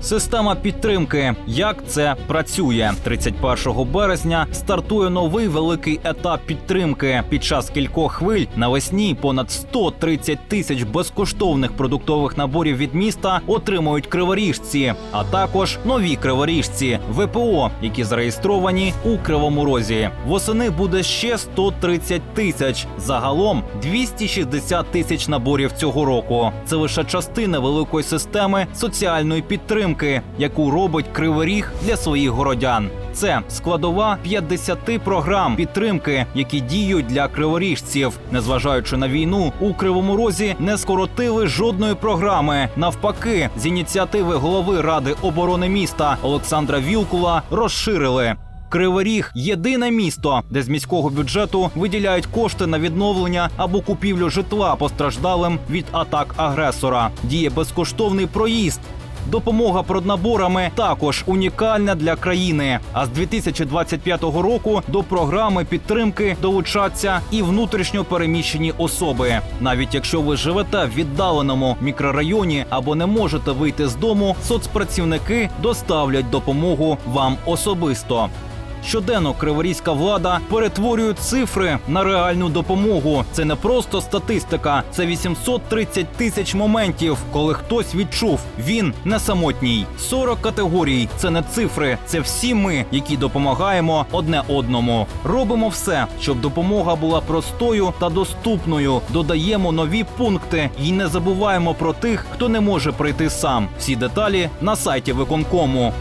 Система підтримки. Як це працює? 31 березня стартує новий великий етап підтримки. Під час кількох хвиль навесні понад 130 тисяч безкоштовних продуктових наборів від міста отримують криворіжці, а також нові криворіжці ВПО, які зареєстровані у Кривому Розі. Восени буде ще 130 тисяч. Загалом 260 тисяч наборів цього року. Це лише частина великої системи соціальної підтримки, яку робить Кривий Ріг для своїх городян. Це складова 50 програм підтримки, які діють для криворіжців. Незважаючи на війну, у Кривому Розі не скоротили жодної програми. Навпаки, з ініціативи голови ради оборони міста Олександра Вілкула розширили. Кривий Ріг – єдине місто, де з міського бюджету виділяють кошти на відновлення або купівлю житла постраждалим від атак агресора. Діє безкоштовний проїзд. Допомога проднаборами також унікальна для країни. А з 2025 року до програми підтримки долучаться і внутрішньо переміщені особи. Навіть якщо ви живете в віддаленому мікрорайоні або не можете вийти з дому, соцпрацівники доставлять допомогу вам особисто. Щоденно криворізька влада перетворює цифри на реальну допомогу. Це не просто статистика, це 830 тисяч моментів, коли хтось відчув, він не самотній. 40 категорій це не цифри, це всі ми, які допомагаємо одне одному. Робимо все, щоб допомога була простою та доступною. Додаємо нові пункти і не забуваємо про тих, хто не може прийти сам. Всі деталі на сайті виконкому.